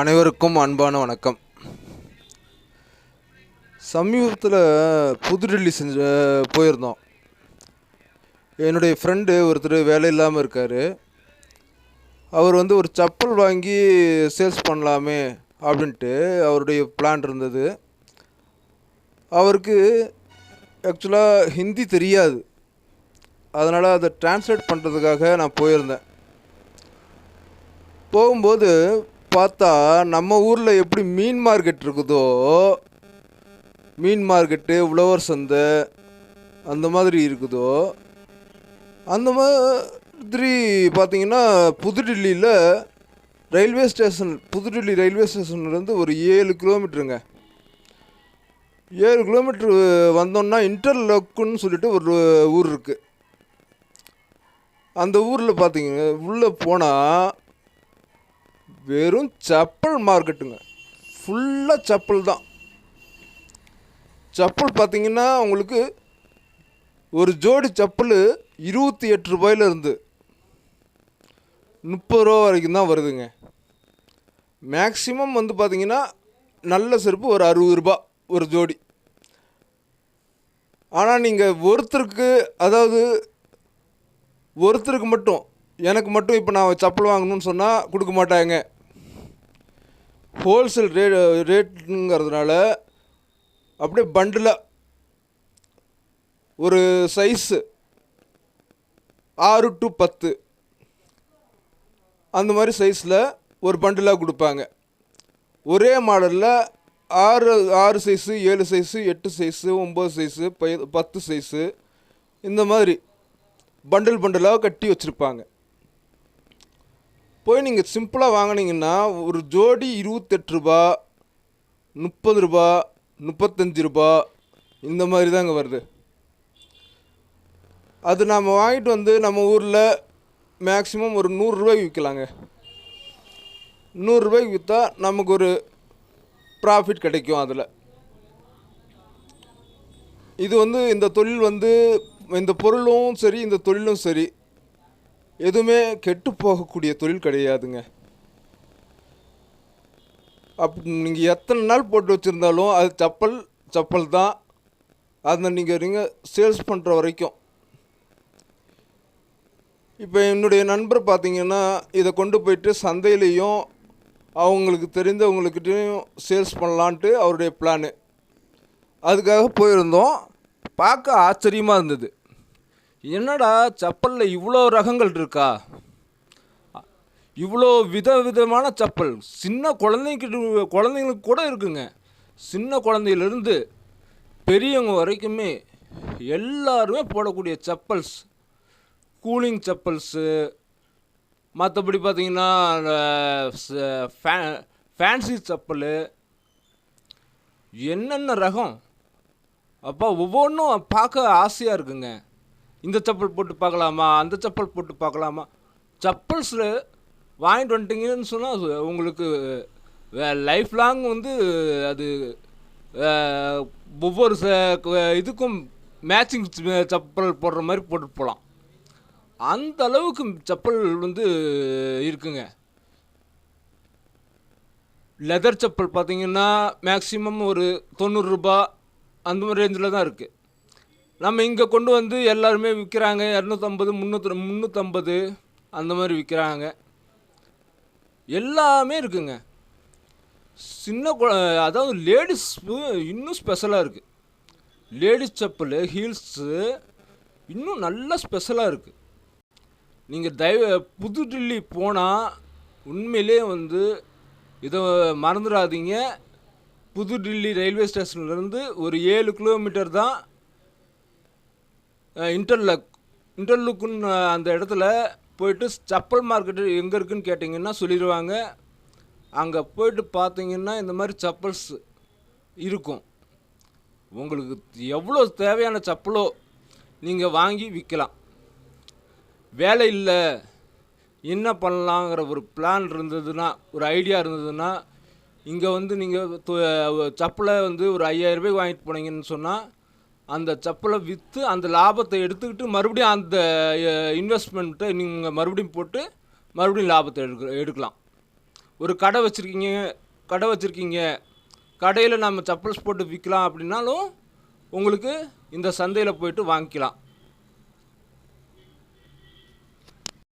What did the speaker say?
அனைவருக்கும் அன்பான வணக்கம். சமீபத்தில் புதுடெல்லி செஞ்ச போயிருந்தோம். என்னுடைய ஃப்ரெண்டு ஒருத்தர் வேலை இல்லாமல் இருக்கார். அவர் வந்து ஒரு செப்பல் வாங்கி சேல்ஸ் பண்ணலாமே அப்படின்ட்டு அவருடைய பிளான் இருந்தது. அவருக்கு ஆக்சுவலாக ஹிந்தி தெரியாது. அதனால் அதை டிரான்ஸ்லேட் பண்ணுறதுக்காக நான் போயிருந்தேன். போகும்போது பார்த்தா நம்ம ஊரில் எப்படி மீன் மார்க்கெட் இருக்குதோ மீன் மார்க்கெட்டு உழவர் சந்தை அந்த மாதிரி இருக்குதோ அந்த மாதிரி பார்த்தீங்கன்னா புதுடில்லியில் ரயில்வே ஸ்டேஷன் புதுடில்லி ரயில்வே ஸ்டேஷன்லேருந்து ஒரு ஏழு கிலோமீட்டருங்க. ஏழு கிலோமீட்ரு வந்தோம்னா இன்டர்லோக்குன்னு சொல்லிட்டு ஒரு ஊர் இருக்குது அந்த ஊரில் பார்த்தீங்க உள்ளே போனால் வெறும் செப்பல் மார்க்கெட்டுங்க. ஃபுல்லாக செப்பல் தான். செப்பல் பார்த்தீங்கன்னா உங்களுக்கு ஒரு ஜோடி செப்பல் இருபத்தி எட்டு ரூபாயிலிருந்து முப்பது ரூபா வரைக்கும் தான் வருதுங்க. மேக்ஸிமம் வந்து பார்த்தீங்கன்னா நல்ல செருப்பு ஒரு அறுபது ரூபா ஒரு ஜோடி. ஆனால் நீங்கள் ஒருத்தருக்கு அதாவது ஒருத்தருக்கு மட்டும் எனக்கு மட்டும் இப்போ நான் செப்பல் வாங்கணும்னு சொன்னால் கொடுக்க மாட்டாங்க. ஹோல்சேல் ரே ரேட்டுங்கிறதுனால அப்படியே பண்டிலாக ஒரு சைஸு ஆறு டு பத்து அந்த மாதிரி சைஸில் ஒரு பண்டிலாக கொடுப்பாங்க. ஒரே மாடலில் ஆறு ஆறு சைஸு ஏழு சைஸு எட்டு சைஸு ஒம்பது சைஸு பத்து சைஸு இந்த மாதிரி பண்டில் பண்டிலாக கட்டி வச்சுருப்பாங்க. போய் நீங்கள் சிம்பிளாக வாங்கினீங்கன்னா ஒரு ஜோடி இருபத்தெட்டு ரூபா முப்பது ரூபா முப்பத்தஞ்சு ரூபா இந்த மாதிரி தாங்க வருது. அது நாம் வாங்கிட்டு வந்து நம்ம ஊரில் மேக்ஸிமம் ஒரு நூறுரூவாய்க்கு விற்கலாங்க நூறுரூவாய்க்கு விற்றா நமக்கு ஒரு ப்ராஃபிட் கிடைக்கும் அதில். இது வந்து இந்த தொழில் வந்து இந்த பொருளும் சரி இந்த தொழிலும் சரி எதுவுமே கெட்டு போகக்கூடிய தொழில் கிடையாதுங்க. அப் நீங்கள் எத்தனை நாள் போட்டு வச்சுருந்தாலும் அது செப்பல் செப்பல் தான். அதை நீங்கள் நீங்கள் சேல்ஸ் பண்ணுற வரைக்கும். இப்போ என்னுடைய நண்பர் பார்த்தீங்கன்னா இதை கொண்டு போயிட்டு சந்தையிலையும் அவங்களுக்கு தெரிந்தவங்களுக்கிட்டையும் சேல்ஸ் பண்ணலான்ட்டு அவருடைய பிளானு. அதுக்காக போயிருந்தோம். பார்க்க ஆச்சரியமாக இருந்தது. என்னடா செப்பலில் இவ்வளோ ரகங்கள் இருக்கா? இவ்வளோ வித விதமான செப்பல். சின்ன குழந்தைங்கிட்ட குழந்தைங்களுக்கு கூட இருக்குங்க. சின்ன குழந்தையிலேருந்து பெரியவங்க வரைக்குமே எல்லாருமே போடக்கூடிய செப்பல்ஸ். கூலிங் செப்பல்ஸு. மற்றபடி பார்த்தீங்கன்னா ஃபேன்சி செப்பல். என்னென்ன ரகம்? அப்பா ஒவ்வொன்றும் பார்க்க ஆசையாக இருக்குங்க. இந்த செப்பல் போட்டு பார்க்கலாமா அந்த செப்பல் போட்டு பார்க்கலாமா? செப்பல்ஸில் வாங்கிட்டு வந்துட்டீங்கன்னு சொன்னால் உங்களுக்கு லைஃப் லாங் வந்து அது ஒவ்வொரு ச- இதுக்கும் மேட்சிங் செப்பல் போடுற மாதிரி போட்டு போகலாம் அந்த அளவுக்கு செப்பல் வந்து இருக்குங்க. லெதர் செப்பல் பார்த்தீங்கன்னா மேக்ஸிமம் ஒரு தொண்ணூறுரூபா அந்த மாதிரி ரேஞ்சில் தான் இருக்குது நம்ம இங்கே கொண்டு வந்து எல்லாருமே விற்கிறாங்க இரநூத்தம்பது முந்நூற்றி முந்நூற்றம்பது அந்த மாதிரி விற்கிறாங்க எல்லாமே இருக்குங்க. சின்ன குழ அதாவது லேடிஸ் இன்னும் ஸ்பெஷலாக இருக்குது லேடிஸ் செப்பல் ஹீல்ஸு இன்னும் நல்லா ஸ்பெஷலாக இருக்குது நீங்கள் தயவு புதுடில்லி போனால் உண்மையிலே வந்து இதை மறந்துடாதீங்க புதுடில்லி ரயில்வே ஸ்டேஷன்லேருந்து ஒரு ஏழு கிலோமீட்டர் தான் இன்டர்லக் இன்டர்லுக்குன்னு அந்த இடத்துல போயிட்டு செப்பல் மார்க்கெட்டு எங்கே இருக்குன்னு கேட்டிங்கன்னா சொல்லிடுவாங்க. அங்கே போயிட்டு பார்த்தீங்கன்னா இந்த மாதிரி செப்பல்ஸ் இருக்கும். உங்களுக்கு எவ்வளோ தேவையான செப்பலோ நீங்கள் வாங்கி விற்கலாம் வேலை இல்லை என்ன பண்ணலாங்கிற ஒரு பிளான் இருந்ததுன்னா ஒரு ஐடியா இருந்ததுன்னா இங்கே வந்து நீங்கள் செப்பலை வந்து ஒரு ஐயாயிரம் ரூபாய்க்கு வாங்கிட்டு போனீங்கன்னு சொன்னால் அந்த செப்பலை விற்று அந்த லாபத்தை எடுத்துக்கிட்டு மறுபடியும் அந்த இன்வெஸ்ட்மெண்ட்டை நீங்கள் மறுபடியும் போட்டு மறுபடியும் லாபத்தை எடுக்க எடுக்கலாம். ஒரு கடை வச்சுருக்கீங்க கடை வச்சுருக்கீங்க. கடையில் நம்ம சப்பல்ஸ் போட்டு விற்கலாம் அப்படின்னாலும் உங்களுக்கு இந்த சந்தையில் போயிட்டு வாங்கிக்கலாம்.